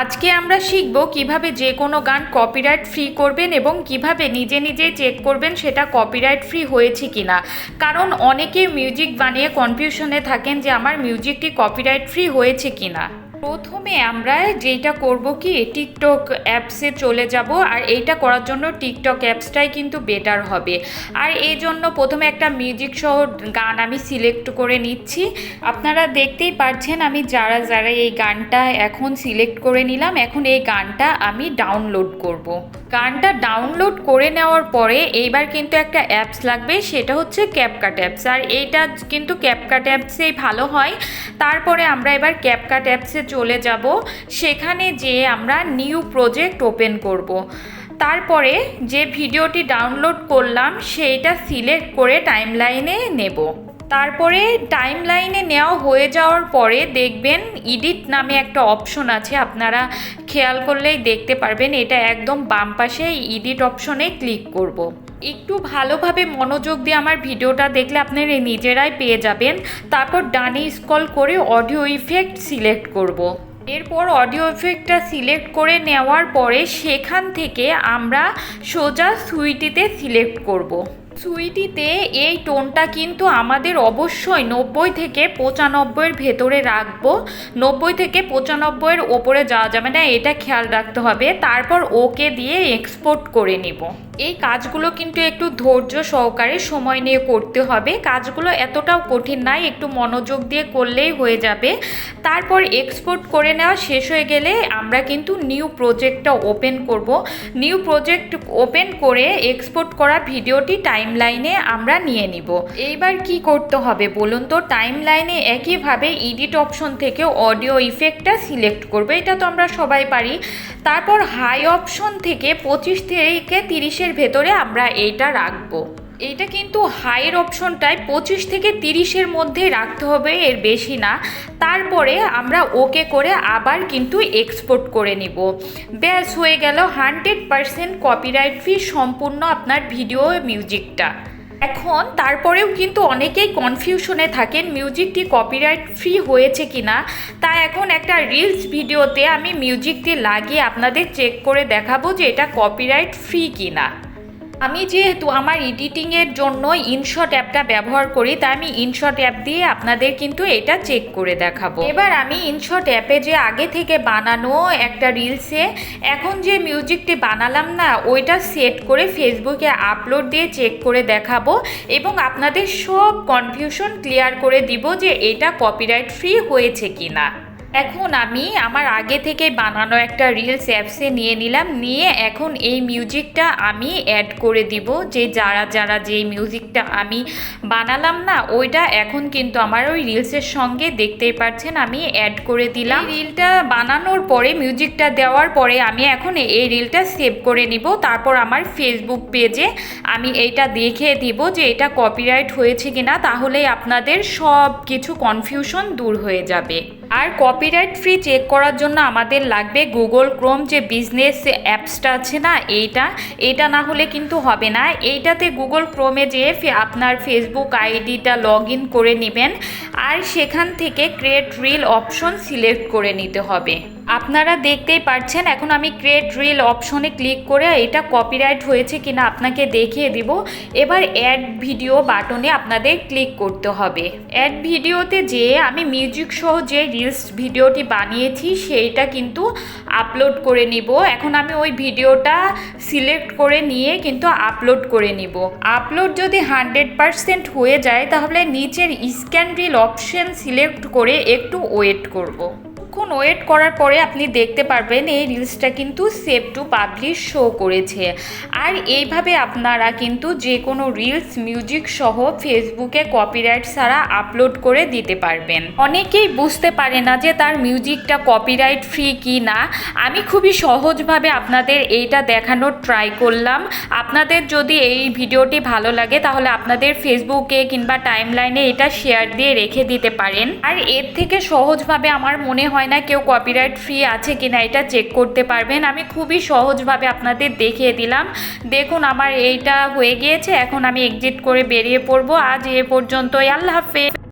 আজকে আমরা শিখব কীভাবে যে কোনো গান কপিরাইট ফ্রি করবেন এবং কীভাবে নিজে নিজে চেক করবেন সেটা কপিরাইট ফ্রি হয়েছে কি না কারণ অনেকেই মিউজিক বানিয়ে কনফিউশনে থাকেন যে আমার মিউজিকটি কপিরাইট ফ্রি হয়েছে কিনা। প্রথমে আমরা যেটা করব কি টিকটক অ্যাপসে চলে যাব। আর এইটা করার জন্য টিকটক অ্যাপসটাই কিন্তু বেটার হবে। আর এই জন্য প্রথমে একটা মিউজিক সহ গান আমি সিলেক্ট করে নিচ্ছি। আপনারা দেখতেই পারছেন আমি যারা যারা এই গানটা এখন সিলেক্ট করে নিলাম, এখন এই গানটা আমি ডাউনলোড করব। গানটা ডাউনলোড করে নেওয়ার পরে এইবার কিন্তু একটা অ্যাপস লাগবে, সেটা হচ্ছে ক্যাপকাট অ্যাপস আর এইটা কিন্তু ক্যাপকাট অ্যাপসেই ভালো হয়। তারপরে আমরা এবার ক্যাপকাট অ্যাপসে চলে যাব। সেখানে যেয়ে আমরা নিউ প্রজেক্ট ওপেন করব। তারপরে যে ভিডিওটি ডাউনলোড করলাম, সেইটা সিলেক্ট করে টাইমলাইনে নেব। তারপরে টাইম লাইনে নেওয়া হয়ে যাওয়ার পরে দেখবেন ইডিট নামে একটা অপশন আছে, আপনারা খেয়াল করলেই দেখতে পারবেন, এটা একদম বাম পাশে ইডিট অপশনে ক্লিক করব। একটু ভালোভাবে মনোযোগ দিয়ে আমার ভিডিওটা দেখলে আপনারা নিজেরাই পেয়ে যাবেন তারপর ডানে স্কল করে অডিও ইফেক্ট সিলেক্ট করব। এরপর অডিও ইফেক্টটা সিলেক্ট করে নেওয়ার পরে সেখান থেকে আমরা সোজা সুইটিতে সিলেক্ট করব। সুইটিতে এই টোনটা কিন্তু আমাদের অবশ্যই নব্বই থেকে পঁচানব্বইয়ের ভেতরে রাখব। নব্বই থেকে পঁচানব্বইয়ের ওপরে যাওয়া যাবে না, এটা খেয়াল রাখতে হবে। তারপর ওকে দিয়ে এক্সপোর্ট করে নিব। এই কাজগুলো কিন্তু একটু ধৈর্য সহকারে সময় নিয়ে করতে হবে। কাজগুলো এতটাও কঠিন নয় একটু মনোযোগ দিয়ে করলেই হয়ে যাবে। তারপর এক্সপোর্ট করে নেওয়া শেষ হয়ে গেলে আমরা কিন্তু নিউ প্রজেক্টটা ওপেন করব। নিউ প্রজেক্ট ওপেন করে এক্সপোর্ট করা ভিডিওটি টাইম লাইনে আমরা নিয়ে নিব। এইবার কি করতে হবে বলুন তো? টাইম লাইনে একইভাবে এডিট অপশন থেকে অডিও ইফেক্টটা সিলেক্ট করব। এটা তো আমরা সবাই পারি। তারপর হাই অপশন থেকে পঁচিশ থেকে তিরিশের ভেতরে আমরা এইটা রাখব। এইটা কিন্তু হাইয়ের অপশনটায় পঁচিশ থেকে তিরিশের মধ্যে রাখতে হবে, এর বেশি না। তারপরে আমরা ওকে করে আবার কিন্তু এক্সপোর্ট করে নিব। ব্যাস, হয়ে গেল হান্ড্রেড পারসেন্ট কপিরাইট ফ্রি সম্পূর্ণ আপনার ভিডিও মিউজিকটা এখন তারপরেও কিন্তু অনেকেই কনফিউশনে থাকেন মিউজিকটি কপিরাইট ফ্রি হয়েছে কি না তা এখন একটা রিলস ভিডিওতে আমি মিউজিকটি লাগিয়ে আপনাদের চেক করে দেখাবো যে এটা কপিরাইট ফ্রি কি না আমি যেহেতু আমার এডিটিংয়ের জন্য ইনশট অ্যাপটা ব্যবহার করি, তাই আমি ইনশট অ্যাপ দিয়ে আপনাদের কিন্তু এটা চেক করে দেখাবো। এবার আমি ইনশট অ্যাপে যে আগে থেকে বানানো একটা রিলসে, এখন যে মিউজিকটি বানালাম না, ওইটা সেট করে ফেসবুকে আপলোড দিয়ে চেক করে দেখাবো এবং আপনাদের সব কনফিউশন ক্লিয়ার করে দিব যে এটা কপিরাইট ফ্রি হয়েছে কি না এখন আমি আমার আগে থেকে বানানো একটা রিলস অ্যাপসে নিয়ে নিলাম। নিয়ে এখন এই মিউজিকটা আমি অ্যাড করে দিব। যে যারা যারা যে মিউজিকটা আমি বানালাম না, ওইটা এখন কিন্তু আমার ওই রিলসের সঙ্গে দেখতেই পাচ্ছেন আমি অ্যাড করে দিলাম। রিলটা বানানোর পরে মিউজিকটা দেওয়ার পরে আমি এখন এই রিলটা সেভ করে নিব। তারপর আমার ফেসবুক পেজে আমি এইটা দেখে দিব যে এটা কপিরাইট হয়েছে কিনা। তাহলেই আপনাদের সব কিছু কনফিউশন দূর হয়ে যাবে। আর কপিরাইট ফ্রি চেক করার জন্য আমাদের লাগবে গুগল ক্রোম যে বিজনেস অ্যাপসটা আছে না, এইটা। এটা না হলে কিন্তু হবে না। এইটাতে গুগল ক্রোমে যেয়ে আপনার ফেসবুক আইডিটা লগ ইন করে নেবেন। আর সেখান থেকে ক্রিয়েট রিল অপশন সিলেক্ট করে নিতে হবে। আপনারা দেখতেই পাচ্ছেন এখন আমি ক্রিয়েট রিল অপশনে ক্লিক করে এটা কপিরাইট হয়েছে কিনা আপনাকে দেখিয়ে দিব। এবার অ্যাড ভিডিও বাটনে আপনাদের ক্লিক করতে হবে। অ্যাড ভিডিওতে যে আমি মিউজিক সহ যে রিলস ভিডিওটি বানিয়েছি, সেইটা কিন্তু আপলোড করে নিব। এখন আমি ওই ভিডিওটা সিলেক্ট করে নিয়ে কিন্তু আপলোড করে নিব। আপলোড যদি হান্ড্রেড পারসেন্ট হয়ে যায়, তাহলে নিচের স্ক্যান রিল অপশন সিলেক্ট করে একটু ওয়েট করব। কিছুক্ষণ ওয়েট করার পরে আপনি দেখতে পারবেন এই রিলসটা কিন্তু সেভ টু পাবলিশ শো করেছে। আর এইভাবে আপনারা কিন্তু যে কোনো রিলস, মিউজিক সহ ফেসবুকে কপিরাইট ছাড়া আপলোড করে দিতে পারবেন। অনেকেই বুঝতে পারে না যে তার মিউজিকটা কপিরাইট ফ্রি কি না। আমি খুবই সহজভাবে আপনাদের এইটা দেখানোর ট্রাই করলাম। আপনাদের যদি এই ভিডিওটি ভালো লাগে, তাহলে আপনাদের ফেসবুকে কিংবা টাইমলাইনে এটা শেয়ার দিয়ে রেখে দিতে পারেন। আর এর থেকে সহজভাবে আমার মনে হয় না কেউ কপিরাইট ফ্রি আছে কি না এটা চেক করতে পারবেন। আমি খুবই সহজভাবে আপনাদের দেখিয়ে দিলাম। দেখুন, আমার এইটা হয়ে গিয়েছে। এখন আমি এক্সিট করে বেরিয়ে পড়ব। আজ এ পর্যন্তই। আল্লাহ হাফেজ।